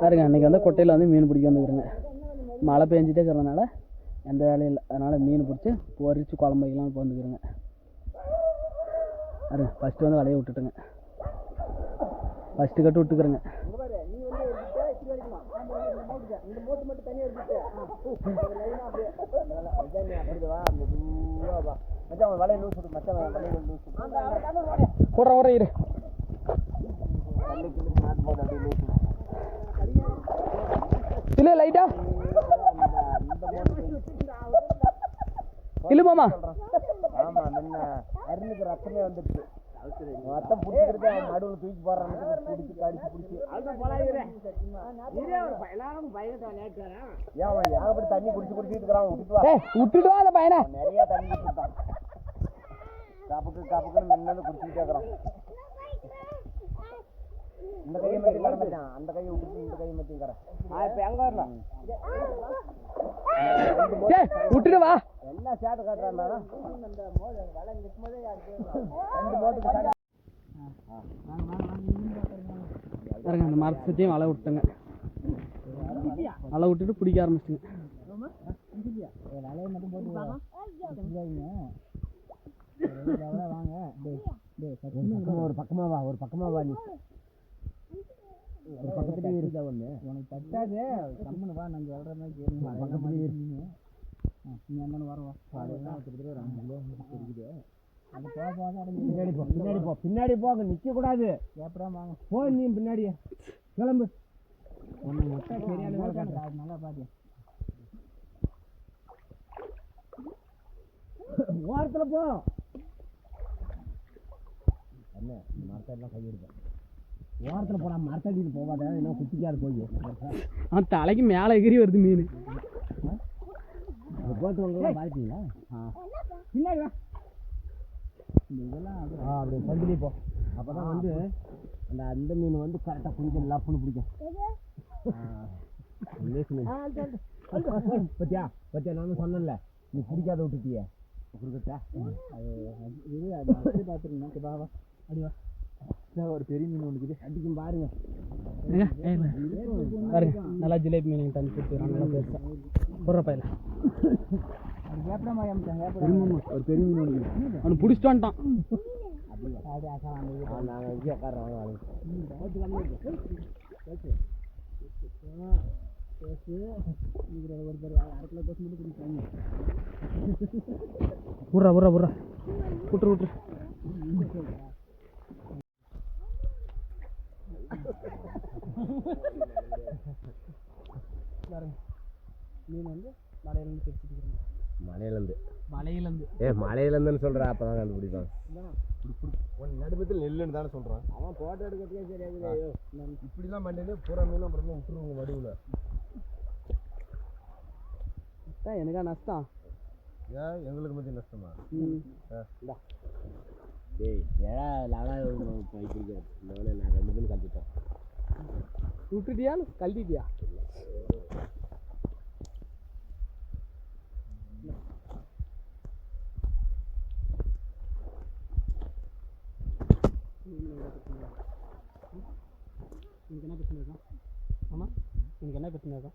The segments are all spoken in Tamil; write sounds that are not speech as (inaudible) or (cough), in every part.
பாருங்க அன்றைக்கி வந்து கொட்டையில் வந்து மீன் பிடிக்க வந்துக்கிறேங்க மழை பெஞ்சிட்டே இருக்கிறதுனால எந்த வேலையும் இல்லை. அதனால் மீன் பிடிச்சி பொரிச்சு குழம்பு வைக்கலாம் இப்போ வந்துக்கிறேங்க பாருங்க ஃபஸ்ட்டு வந்து வலையை விட்டுட்டுங்க. ஃபஸ்ட்டு கட்டு விட்டுக்கிறேங்க. கூட கூட இரு. இல்லை லைட்டா இல்லை மாமா. ஆமா முன்ன அருணுக்கு ரத்தமே வந்துருச்சு. ரத்தம் அவன் நடுவில் தூக்கி போடுறான்னு பிடிச்சி கடிச்சு பிடிச்சி. ஏன் ஏகப்பட்ட தண்ணி குடிச்சு குடிச்சிட்டு இருக்கிறான்? விட்டுட்டு விட்டுட்டு வா அந்த பையனை. நிறைய தண்ணி குடிச்சிருக்கான். காப்புக்கு காப்புக்குன்னு முன்னாடி குடிச்சிக்கிட்டே இருக்கிறான். இந்த கையை மத்தி கரை அந்த கையை விட்டுட்டு இந்த கையை மத்தி கரை இப்போ எங்க வரலாம் விட்டுட்டு வா. எல்லாம் சேட்டை காட்டுறான்டா ரெண்டு போட்டுக்கு தண்ணி பாருங்க அந்த மரத்தை சுற்றியும் வலை விட்டுங்க வலை விட்டுட்டு பிடிக்க ஆரம்பிச்சுங்க ஒரு பக்கமா வா ஒரு பக்கமா வா நீ. இருக்கா ஒண்ணு? உனக்கு தட்டாது கம்மனு வா நாங்கள் வளர மாதிரி கேளுங்க பக்கத்துலயே இருக்கு நீ அங்கே வரவா பின்னாடி போ பின்னாடி போ பின்னாடி போங்க நிக்க கூடாது. எப்படா வாங்க? போ நீ பின்னாடி கிளம்பு. ஒன்று மொத்தம் சரியான வேலை காட்டுறா அது நல்லா பாரு ஓரத்துல போ. என்ன கை எடுப்பேன் ஓரத்துல போடா மரத்தடிக்கு போகாத என்ன குத்திக்காது போய் அவன் தலைக்கு மேலே எகிரி வருது மீன். போட்டு உங்க பாய்ச்சிங்களா பின்னாடி வா. ஆ அப்படி சந்திலி போ. அப்பதான் வந்து அந்த அந்த மீன் வந்து கரெக்டாக பிடிக்கும். லப்புன்னு பிடிக்கும் பத்தியா? பத்தியா? நான் சொன்னேன்ல. நீ பிடிக்காத விட்டுட்டியே. குறுக்கிட்ட இது அது அப்படி பார்த்துருங்க வா வா. அடி வா. ஒரு பெரிய மீன் ஒன்று அடிக்கும் பாருங்க. பாருங்க. நல்லா ஜிலேபி மீன் தண்ணி கொடுத்துருக்காங்க நல்லா பெருசா. போடுற பையில. ஒரு பெரிய மீன் ஒன்று அவனு பிடிச்சிட்டு வந்துட்டான். விட்றா விட்றா விட்றா விட்ரு விட்ரு பாருங்க. மீன் வந்து மலையிலேருந்து பிரிச்சுட்டு மலையிலேருந்து. மலையிலேருந்து. ஏ மலையிலேருந்துன்னு சொல்கிறா அப்போ தான் கண்டுபிடிப்பான் நடுமத்தில் நெல்லுன்னு தானே சொல்கிறான் அவன் ஃபோட்டோ எடுக்கிறதுக்கே சரியாகுது இப்படிலாம் மண்ணில் பூரா மீனும் அப்புறமா விட்டுருவாங்க வடிவில் தான் எனக்கா நஷ்டம். ஏன்? எங்களுக்கு மத்திய நஷ்டமா? ம். டேய் ஏடா லவடா வேலை நான் ரெண்டு பேரும் கற்றுட்டேன் விட்டுட்டியா இல்லை கழட்டிட்டியா? எனக்கு என்ன பிரச்சனை இருக்கா? ஆமாம் எனக்கு என்ன பிரச்சனை இருக்கா?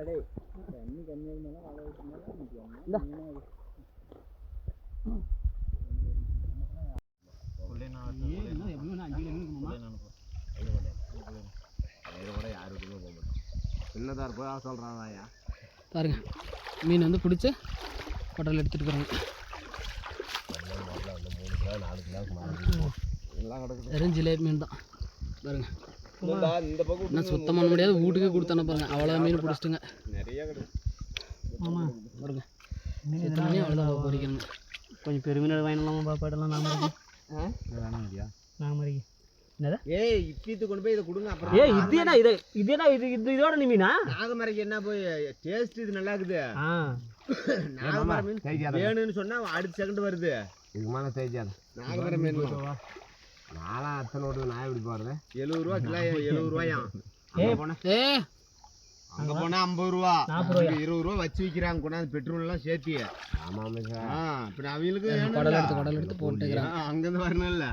(laughs) டேய் இந்தா இன்னும் எப்படியும் நான் அஞ்சு கிலோ மீன் இருக்குமாம்மா? கூட யாரு வீட்டுக்குமே போக மாட்டோம் சின்னதாக இருப்போம் சொல்கிறான் ஐயா பாருங்க மீன் வந்து பிடிச்சி ஹோட்டலில் எடுத்துகிட்டு போகிறாங்க வெறும் ஜிலேபி மீன் தான். பாருங்க. இன்னும் சுத்தம் பண்ண முடியாது வீட்டுக்கே கொடுத்தானே பாருங்க அவ்வளோ மீன் பிடிச்சிட்டுங்க. நிறைய ஆமாம் பாருங்க. அவ்வளோதான் பொறிக்கணுங்க. கொஞ்சம் பெருமீன் வாங்கிடலாமா பாப்பாடெல்லாம் நாம வேணாங்கய்யா. நாமரிக்கு என்னது? ஏய் இப்பீத்து கொண்டு போய் இதை கொடுங்க அப்புறம் ஏ இது என்ன இது இது என்ன இது இது இதோட நீ மீனா? நாகமரைக்கு என்ன போய் டேஸ்ட் இது நல்லா இருக்குது ஆ. நாகமரம் மீன் வேணும்னு சொன்னா அடுத்த செகண்ட் வருது. இதுமான தேய்ச்சாத நாகமரம் மீன் ஓட்டு நான் எப்படி போறது? எழுபது ரூபா கிலோ எழுபது ரூபாயாம். ஏ அங்க போனா ஐம்பது ரூபா இருபது ரூபா வச்சு விக்கிறாங்க கொண்டாந்து பெட்ரோல் எல்லாம் சேர்த்தி ஆமா இப்ப அவங்களுக்கு குடல் எடுத்து குடல் எடுத்து போட்டுக்கிறாங்க. அங்க இருந்து வரணும்ல.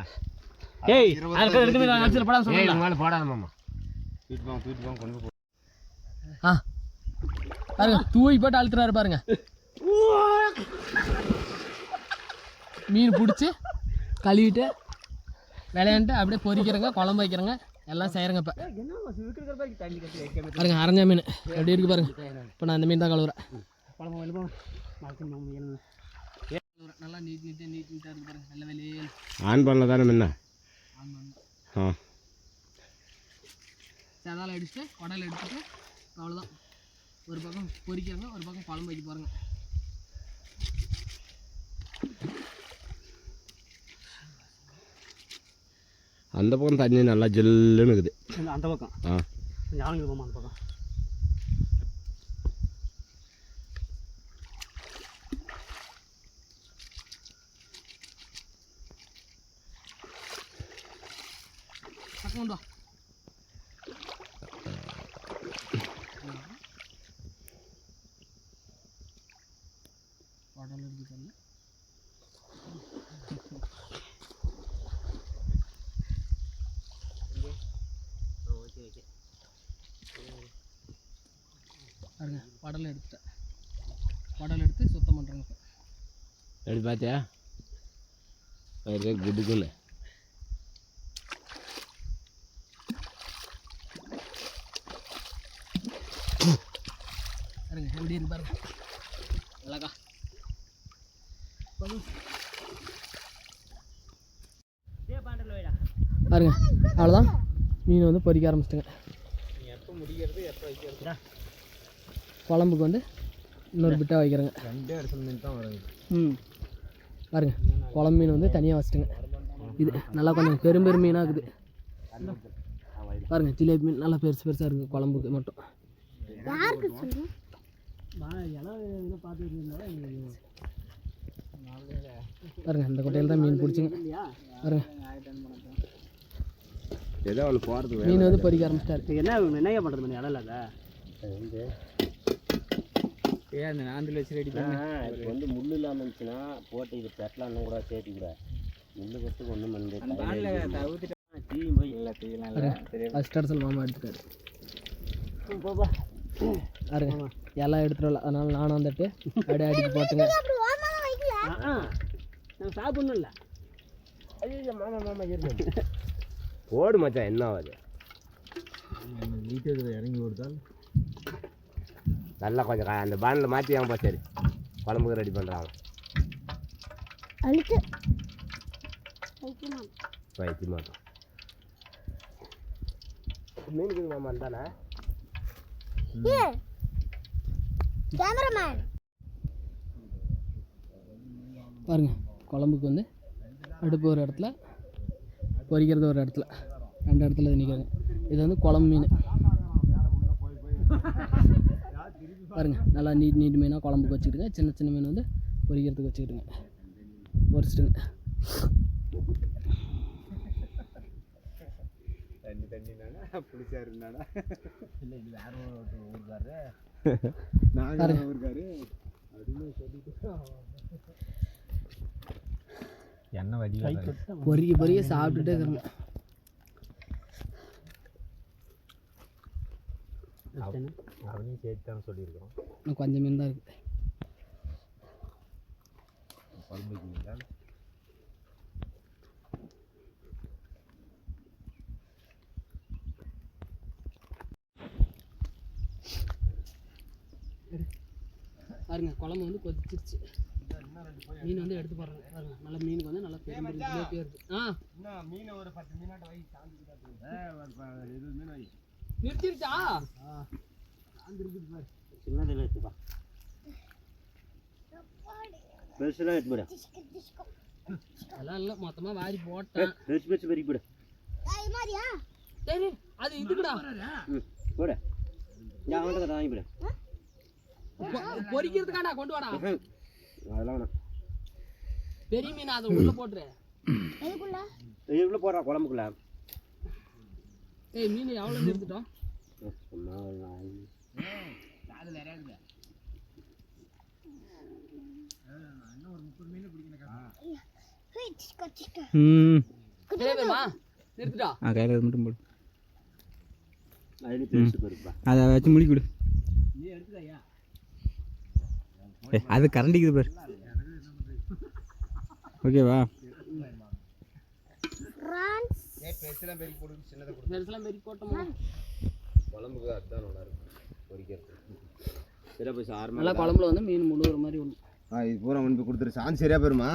ஏய் அதுக்கு போடாத மாமா. தூக்கிட்டு போங்க கொண்டு போ. ஆ. பாருங்க தூய் போட்டு அழுத்துறாரு பாருங்க. மீன் பிடிச்சி கழுவிட்டு விளையாண்டு அப்படியே பொரிக்கிறங்க குழம்பு வைக்கிறங்க. எல்லாம் செய்கிறங்க இப்போ. பாருங்க அரைஞ்ச மீன். எப்படி இருக்கு பாருங்க. இப்போ நான் இந்த மீன் தான் கழுவுறேன். நல்லா நீட் நீட்டாக நீட் நீட்டாக இருக்கு பாருங்க நல்ல வெளியே ஆன் பண்ணல தானே முன்ன? ஆ. சதால அடிச்சுட்டு குடல் எடுத்துட்டு அவ்வளோதான் ஒரு பக்கம் பொரிக்கிறங்க ஒரு பக்கம் குழம்பு வைக்க போகிறேங்க அந்த பக்கம் தண்ணி நல்லா ஜில்லுன்னு இருக்குது அந்த பக்கம் ஆ யாருங்க போமா அந்த பக்கம் பக்கம் கொண்டு குடல் எடுத்துட்டேன். குடல் எடுத்து சுத்தம் பண்ணுறேங்க எப்படி பார்த்தியா ஒரே குடுக்குன்னு பாருங்க எப்படி இருக்கு பாருங்க. அழகா. பாருங்க அவ்வளோதான் மீன் வந்து பொரிக்க ஆரம்பிச்சிட்டுங்க. குழம்புக்கு வந்து இன்னொரு பிட்டாக வைக்கிறேங்க. ரெண்டே இடத்துல மீன் தான் வருது ம். பாருங்க குழம்பு மீன் வந்து தனியாக வச்சுட்டுங்க. இது நல்லா கொஞ்சம் பெரும் பெரும் மீனாக இருக்குது. பாருங்க ஜிலேபி மீன் நல்லா பெருசு பெருசாக இருக்குது குழம்புக்கு மட்டும். பாருங்க இந்த கொட்டையில் தான் மீன் பிடிச்சிங்க. பாருங்க. ஏதோ ஒன்று போகிறது மீன் வந்து பொரிக்க ஆரம்பிச்சிட்டாரு. என்ன என்னையா பண்ணுறது மணி இடம் இல்லாத ஏன் அந்த நாந்தில் வச்சு ரெடி இதுக்கு வந்து முள் இல்லாமல் இருந்துச்சுன்னா போட்டு இது பெட்டலாம் கூட சேர்த்து கூட. முள்ளு கட்டு ஒன்றும் பண்ணி ஃபஸ்ட் அடிச்சல் மாமா பாருங்க எல்லாம் எடுத்துட்டு வரல அதனால நானும் வந்துட்டு அப்படியே அடிக்க போட்டுங்க. நான் சாப்பிடணும்ல. மாமா மாமா இருக்கு போடு மச்சான் என்ன ஆகுது இறங்கி ஓடுதால் நல்லா கொஞ்சம் அந்த பானில் மாற்றி வாங்கப்பா சரி. குழம்புக்கு ரெடி பண்ணுறாங்க அழுத்து வைத்தி மாட்டோம் மீனுக்கு மாமா தானே கேமராமேன் பாருங்க குழம்புக்கு வந்து அடுப்பு ஒரு இடத்துல பொரிக்கிறது ஒரு இடத்துல. ரெண்டு இடத்துல நிற்கிறாங்க இது வந்து குழம்பு மீன். பாருங்க நல்லா நீட் நீட் மீனாக குழம்புக்கு வச்சுக்கிட்டுங்க சின்ன சின்ன மீன் வந்து பொரிக்கிறதுக்கு வச்சுக்கிட்டுங்க பொரிச்சிட்டுங்க பாருங்க. எண்ணெய் வடி பொரிய பொரிய சாப்பிட்டுட்டே இருக்கிறேங்க அவனையும் சேர்த்து தான் சொல்லியிருக்கோம் இன்னும் கொஞ்சம் மீன் தான் இருக்குது. குழம்புக்கு பாருங்க குழம்பு வந்து கொதிச்சிருச்சு. மீன் வந்து எடுத்து பாருங்க பாருங்க. நல்ல மீனுக்கு வந்து நல்லா பெரிய ஜிலேபி வருது ஆ. மீன் ஒரு பத்து மீனாட்ட வை இது மீன் வை. நிறுத்திருச்சா? சின்னதில் எடுத்துப்பா. பெருசுலாம் அதெல்லாம் இல்லை மொத்தமாக வாரி போட்டேன். பெருசு பெருசு பெரிய போடு. சரி அது இதுக்குடா. ம் போடு. நான் அவன்கிட்ட வாங்கி போடு. பொ- பொரிக்கிறதுக்காடா கொண்டு வாடா. அதெல்லாம் வேணாம். பெரிய மீன் அதை உள்ள போட்டுரு. எதுக்குள்ள போடுறா குழம்புக்குள்ள. ஏய் மீன் எவ்வளோ நிறுத்திட்டோம் சும்மா ஒரு நாய். ஹேய், சிக்கா, சிக்கா. ம் ஜிலேபிமா நிறுத்துட்டா ஆ கையில் மட்டும் போடு. அதில் பெருசு பெருப்பா அதை வச்சு முடி கொடு. அது கரண்டிக்குது பாரு. ஓகேவா பெருசெல்லாம் பெருக்கி போட்டு சின்னதை கொடு பெருசெல்லாம் பெரிய போட்டோமா குழம்புக்கு அதுதான் நல்லா இருக்கும் ஆறு நல்லா குழம்புல வந்து மீன் முழுகிற மாதிரி ஒன்று ஆ இது பூரா கொண்டு போய் கொடுத்துரு. சாந்தி சரியா போயிருமா?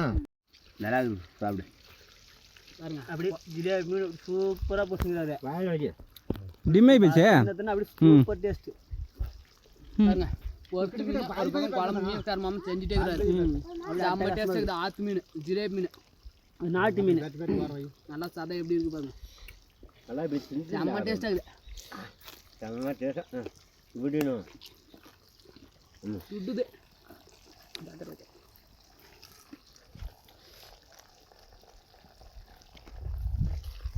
நல்லா இருக்கு சாப்பிடு. பாருங்க. அப்படியே ஜிலேபி மீன் சூப்பராக போச்சுங்கிறாரு வாங்க டிம்மை போச்சே? அப்படியே சூப்பர் டேஸ்ட் பாருங்க. மீன் குழம்பு மீன் சார் மாமா செஞ்சுட்டே இருக்கிறாரு செம்ம டேஸ்ட் இருக்குது. ஆத்து மீன் ஜிலேபி மீன். நாட்டு மீன் நல்லா சதை எப்படி இருக்கு பாருங்க நல்லா இப்படி செஞ்சு செம்ம டேஸ்ட்டாக இருக்குது செம்ம டேஸ்ட்டாக விடணும் சுடுது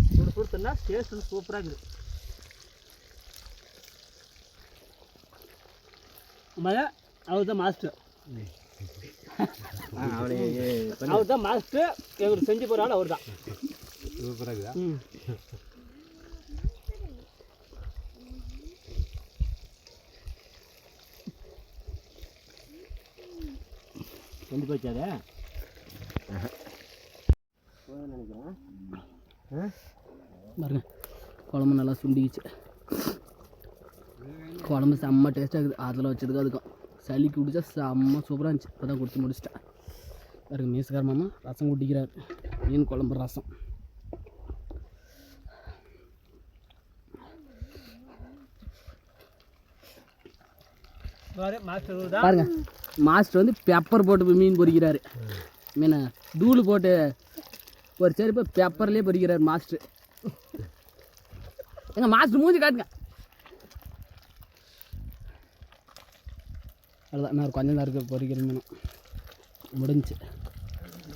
சுடு சுடுத்துனா டேஸ்ட் வந்து சூப்பராக இருக்குது மழை அவர் தான் மாஸ்டர் அவனை அவர் தான் மாஸ்டர் எங்களுக்கு செஞ்சு போகிற ஆள் அவர் தான் செஞ்சு போச்சாதே பாருங்க குழம்பு நல்லா சுண்டிக்கிச்சு. குழம்பு செம்ம டேஸ்ட்டாக இருக்குது. அதில் வச்சதுக்கு அதுக்கும். சளிக்கு குடிச்சா செம்ம சூப்பராக இருந்துச்சு. இப்போ தான் குடிச்சு முடிச்சிட்டேன். பாருங்க மீசுக்கார மாமா ரசம் குடிக்கிறார் மீன் குழம்பு ரசம். பாருங்க மாஸ்டர் வந்து பெப்பர் போட்டு மீன் பொரிக்கிறாரு மீனை தூள் போட்டு ஒரு செருப்பு பெப்பர்லேயே பொரிக்கிறார் மாஸ்டர். எங்க மாஸ்டர் மூஞ்சி காட்டுங்க. அவ்வளோதான் ஒரு கொஞ்சம் தான் இருக்குது பொரிக்கிற மீன். முடிஞ்சு.